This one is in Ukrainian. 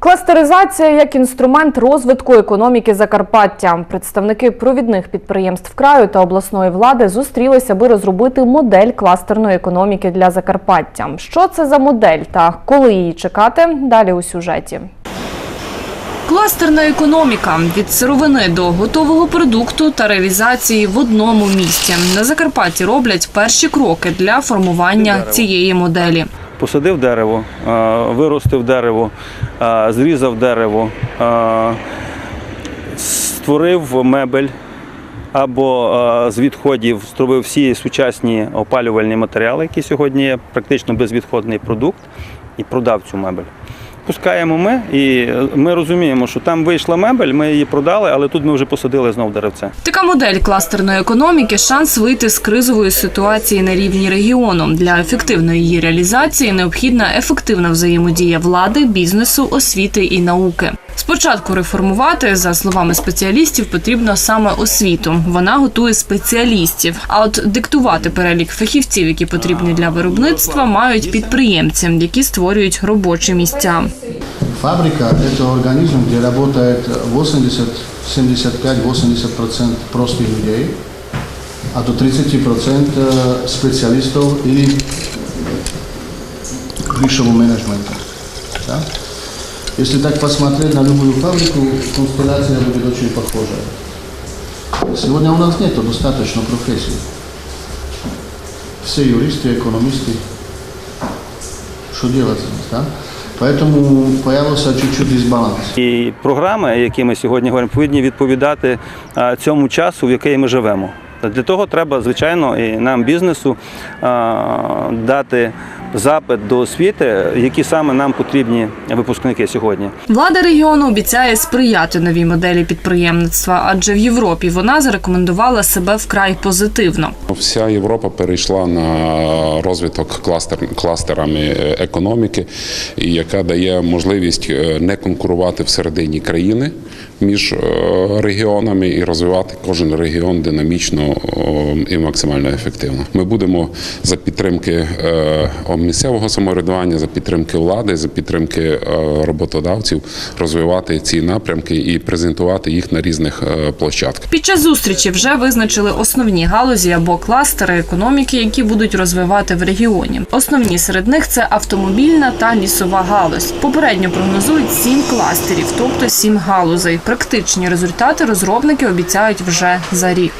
Кластеризація як інструмент розвитку економіки Закарпаття. Представники провідних підприємств краю та обласної влади зустрілися, аби розробити модель кластерної економіки для Закарпаття. Що це за модель та коли її чекати? Далі у сюжеті. Кластерна економіка від сировини до готового продукту та реалізації в одному місці. На Закарпатті роблять перші кроки для формування цієї моделі. Посадив дерево, виростив дерево, зрізав дерево, створив мебель або з відходів зробив всі сучасні опалювальні матеріали, які сьогодні є практично безвідходний продукт, і продав цю мебель. Пускаємо ми, і ми розуміємо, що там вийшла мебель, ми її продали, але тут ми вже посадили знов деревце. Така модель кластерної економіки шанс вийти з кризової ситуації на рівні регіону. Для ефективної її реалізації необхідна ефективна взаємодія влади, бізнесу, освіти і науки. Спочатку реформувати, за словами спеціалістів, потрібно саме освіту. Вона готує спеціалістів. А от диктувати перелік фахівців, які потрібні для виробництва, мають підприємці, які створюють робочі місця. Фабрика – это организм, где работает 80, 75-80% простых людей, а до 30% специалистов или высшего менеджмента. Да? Если так посмотреть на любую фабрику, констелляция будет очень похожая. Сегодня у нас нет достаточно профессий. Все юристы, экономисты. Что делать здесь, да? Поэтому появился чуть-чуть дисбаланс. І програми, які ми сьогодні говоримо, повинні відповідати а, цьому часу, в який ми живемо. Для того треба, звичайно, і нам бізнесу дати запит до освіти, які саме нам потрібні випускники сьогодні. Влада регіону обіцяє сприяти новій моделі підприємництва, адже в Європі вона зарекомендувала себе вкрай позитивно. Вся Європа перейшла на розвиток кластер, кластерами е, економіки, яка дає можливість е, не конкурувати всередині країни між е, регіонами і розвивати кожен регіон динамічно е, і максимально ефективно. Ми будемо за підтримки е, місцевого самоврядування, за підтримки влади, за підтримки е, роботодавців розвивати ці напрямки і презентувати їх на різних площадках. Під час зустрічі вже визначили основні галузі або кластери економіки, які будуть розвивати в регіоні. Основні серед них це автомобільна та лісова галузь. Попередньо прогнозують сім кластерів, тобто сім галузей. Практичні результати розробники обіцяють вже за рік.